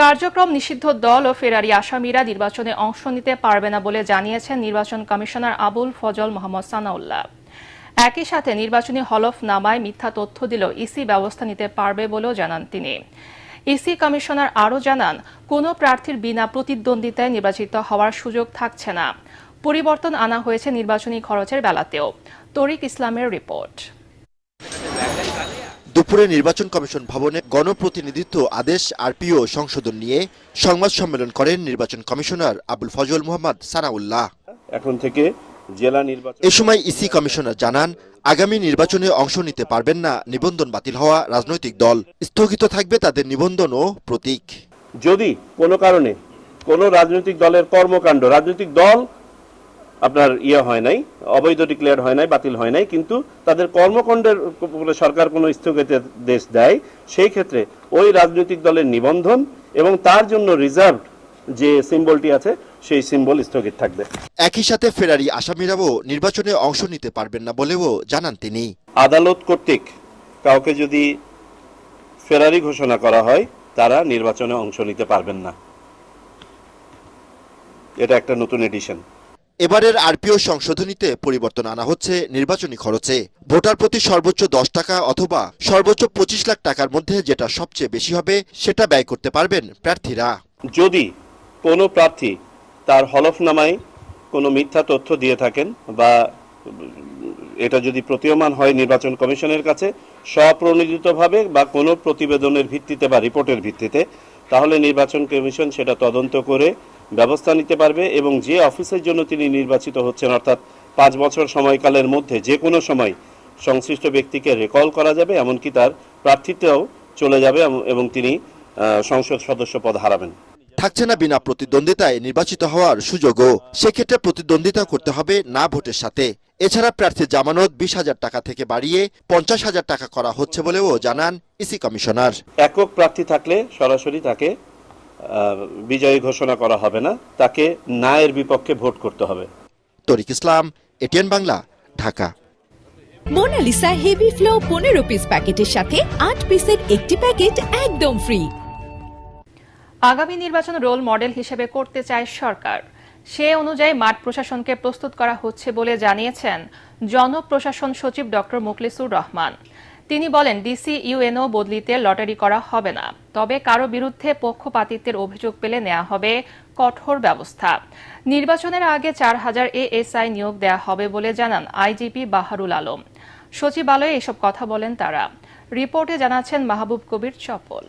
কার্যক্রম নিষিদ্ধ দল ও ফেরারি আসামিরা নির্বাচনে অংশ নিতে পারবে না বলে জানিয়েছেন নির্বাচন কমিশনার আবুল ফজল মোহাম্মদ সানাউল্লাহ। একই সাথে নির্বাচনী হলফনামায় মিথ্যা তথ্য দিল ইসি ব্যবস্থা নিতে পারবে বলেও জানান তিনি। ইসি কমিশনার আরও জানান, কোনো প্রার্থীর বিনা প্রতিদ্বন্দ্বিতায় নির্বাচিত হওয়ার সুযোগ থাকছে না। পরিবর্তন আনা হয়েছে নির্বাচনী খরচের বেলাতেও। তরিক ইসলামের রিপোর্ট। দুপুরে নির্বাচন কমিশন ভবনে গণপ্রতিনিধিত্ব আদেশ আরপিও সংশোধন নিয়ে সংবাদ সম্মেলন করেন নির্বাচন কমিশনার আবুল ফজল মোহাম্মদ সানাউল্লাহ। এখন থেকে জেলা নির্বাচন এ সময় ইসি কমিশনার জানান আগামী নির্বাচনে অংশ নিতে পারবেন না নিবন্ধন বাতিল হওয়া রাজনৈতিক দল। স্থগিত থাকবে তাদের নিবন্ধন ও প্রতীক। যদি কোনো কারণে কোনো রাজনৈতিক দলের কর্মকাণ্ড রাজনৈতিক দল আপনার ইয়ে হয় নাই অবৈধ ডিক্লেয়ার হয় নাই বাতিল হয় নাই কিন্তু তাদের কর্মকাণ্ডের সরকার কোনো স্থগিতাদেশ দেয় সেই ক্ষেত্রে ওই রাজনৈতিক দলের নিবন্ধন এবং তার জন্য রিজার্ভ যে সিম্বলটি আছে সেই সিম্বল স্থগিত থাকবে। একই সাথে ফেরারি আসামিরাও নির্বাচনে অংশ নিতে পারবেন না বলেও জানান তিনি। আদালত কর্তৃক কাউকে যদি ফেরারি ঘোষণা করা হয় তারা নির্বাচনে অংশ নিতে পারবেন না। এটা একটা নতুন এডিশন এবারের আরপিও সংশোধনীতে পরিবর্তন আনা হচ্ছে নির্বাচনী খরচে। ভোটার প্রতি সর্বোচ্চ দশ টাকা অথবা সর্বোচ্চ পঁচিশ লাখ টাকার মধ্যে যেটা সবচেয়ে বেশি হবে, সেটা ব্যয় করতে পারবেন প্রার্থীরা। যদি কোনো প্রার্থী তার হলফনামায় কোনো মিথ্যা তথ্য দিয়ে থাকেন বা এটা যদি প্রতীয়মান হয় নির্বাচন কমিশনের কাছে স্বপ্রণোদিতভাবে বা কোনো প্রতিবেদনের ভিত্তিতে বা রিপোর্টের ভিত্তিতে, তাহলে নির্বাচন কমিশন সেটা তদন্ত করে ব্যবস্থা নিতে পারবে এবং যে অফিসের জন্য তিনি নির্বাচিত হচ্ছেন অর্থাৎ পাঁচ বছর সময়কালের মধ্যে যে কোনো সময় সংশ্লিষ্ট ব্যক্তিকে রেকল করা যাবে এমনকি তার প্রার্থিতেও চলে যাবে এবং- তিনি সংসদ সদস্য পদ হারাবেন। থাকছে না বিনা প্রতিদ্বন্দ্বিতায় নির্বাচিত হওয়ার সুযোগও সেক্ষেত্রে প্রতিদ্বন্দ্বিতা করতে হবে না ভোটের সাথে। এছাড়া প্রার্থীর জামানত বিশ হাজার টাকা থেকে বাড়িয়ে পঞ্চাশ হাজার টাকা করা হচ্ছে বলেও জানান ইসি কমিশনার। একক প্রার্থী থাকলে সরাসরি তাকে বিজয়ী ঘোষণা করা হবে না। তাকে নায়ের বিপক্ষে ভোট করতে হবে। Tariq Islam ATN Bangla Dhaka. Monalisa heavy flow পনেরো পিস প্যাকেটের সাথে আট পিসের একটি প্যাকেট একদম ফ্রি আগামী নির্বাচন রোল মডেল হিসেবে করতে চায় সরকার। সে অনুযায়ী মাঠ প্রশাসনকে প্রস্তুত করা হচ্ছে বলে জানিয়েছেন জনপ্রশাসন সচিব ডক্টর মুখলিসুর রহমান। তিনি বলেন, ডিসি ইউএনও বদলিতে লটারি করা হবে না। তবে কারও বিরুদ্ধে পক্ষপাতিত্বের অভিযোগ পেলে নেওয়া হবে কঠোর ব্যবস্থা। নির্বাচনের আগে চার হাজার এএসআই নিয়োগ দেয়া হবে বলে জানান আইজিপি বাহারুল আলম। সচিবালয়ে এসব কথা বলেন তারা। রিপোর্টে জানাচ্ছেন মাহবুব কবির চপল